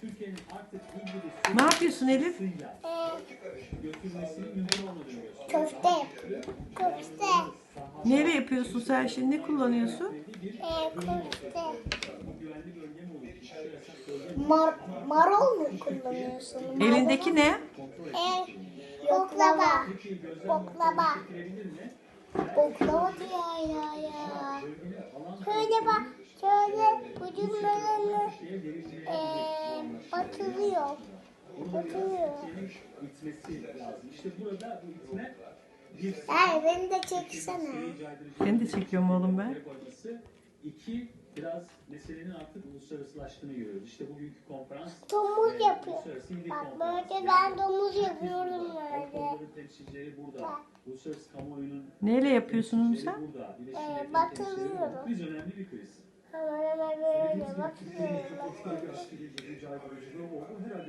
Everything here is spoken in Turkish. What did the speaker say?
Türkiye'nin artık ilgili Ne yapıyorsun Elif? Ee, götürmesinin mümkün olmadığını gösteriyor. köfte. Köfte. Neyle yapıyorsun sen şimdi? Ne kullanıyorsun? Ee, köfte. Güvenli bölge mi oluşmuş? Yasak bölge mi? Mar marol mu kullanıyorsun? Marol. Elindeki ne? Ee, boklava. Türkiye'yi gözlem getirebilir mi? Diyor ya ya. Şöyle bak. Şöyle ucunlarını ee, Batırıyor. Türkiye'nin itmesi lazım. İşte burada bu itme bir Ay beni de çeksene. Seni de çekiyorum oğlum ben. İki, biraz meselenin artık uluslararasılaştığını görüyoruz. İşte bugünkü konferans Domuz e, yapıyor. Bak böyle ben domuz yapıyorum böyle. Temsilcileri burada. Uluslararası kamuoyunun Neyle yapıyorsun onu sen? burada. Ee, batırıyorum. kriz önemli bir kriz. Hemen hemen böyle bakıyorum. bakıyorum.